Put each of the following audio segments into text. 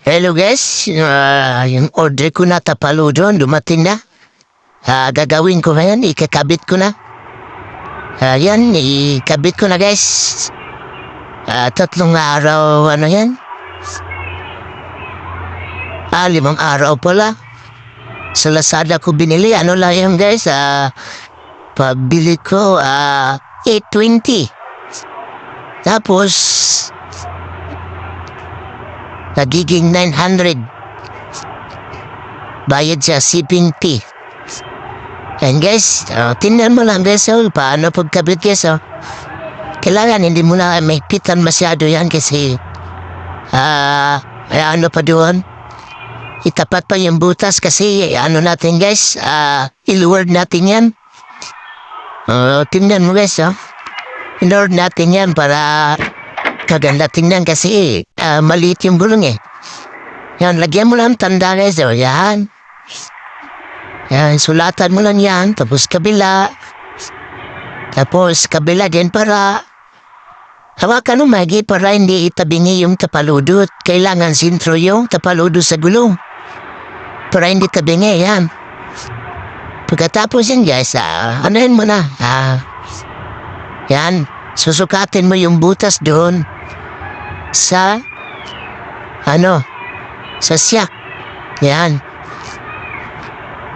Hello guys, Ah, yung order ko na tapalo doon, dumating na. Ah, gagawin ko ngayon, ikakabit ko na. Ah, yan, ikabit ko na guys. Ah, tatlong araw, ano yan? Ah, limang araw pala. Sa Lazada ko binili, ano lang yan guys, ah, pabili ko, ah, 820. Tapos, nagiging 900. Bayad sa shipping fee. Yan guys, uh, tingnan mo lang guys, oh, paano pagkabit guys, oh. Kailangan hindi mo na may pitan masyado yan kasi ah, may ano pa doon. Itapat pa yung butas kasi ano natin guys, ah, iluward natin yan. Uh, tingnan mo guys, oh. Iluward natin yan para kaganda tingnan kasi ah, maliit yung gulong eh. Yan, lagyan mo lang tanda oh, yan. Yan, sulatan mo lang yan, tapos kabila. Tapos kabila din para hawakan mo magi para hindi itabingi yung tapaludot. Kailangan sintro yung tapaludo sa gulong. Para hindi tabingi, yan. Pagkatapos yan guys, ah, anuhin mo na. Ah, yan, susukatin mo yung butas doon sa ano, sa siyak. Yan.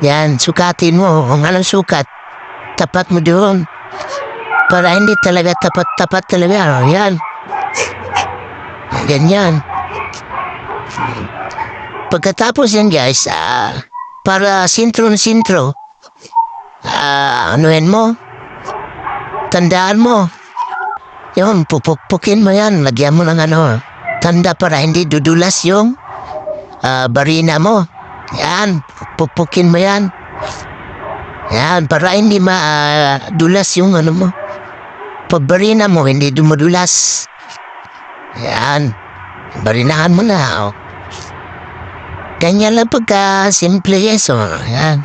Yan, sukatin mo kung anong sukat. Tapat mo doon. Para hindi talaga tapat-tapat talaga. Oh, yan. Ganyan. Pagkatapos yan guys, ah, para sintro-sintro, ah, anuhin mo, tandaan mo, yun, pupukpukin mo yan, lagyan mo ng ano, tanda para hindi dudulas yung ah, barina mo. Yan, pupukin mo yan. Yan, para hindi madulas yung ano mo. Pagbarina mo, hindi dumudulas. Yan, barinahan mo na. Oh. Ganyan lang pagka simple yes, oh. Yan.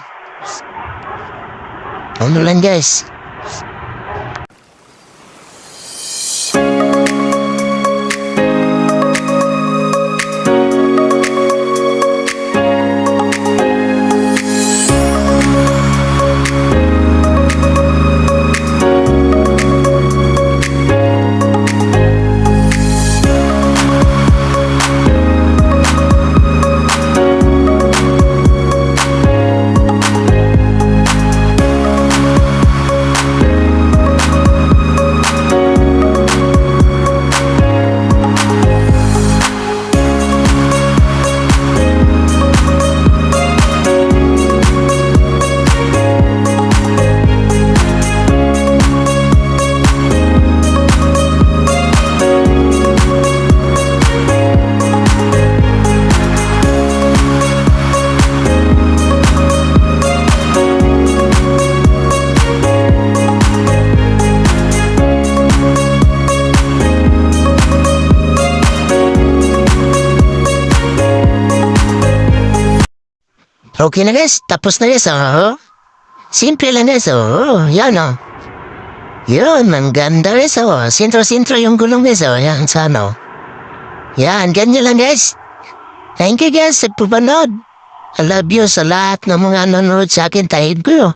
Ano lang guys. Okay na guys, tapos na guys, oh. Simple lang guys, oh. Yan, oh. Yun, ang ganda guys, oh. Sintro-sintro yung gulong guys, oh. Yan, sana, oh. Yan, ganyan lang guys. Thank you guys sa pupanood. I love you sa lahat ng mga nanonood sa akin. Tahid ko,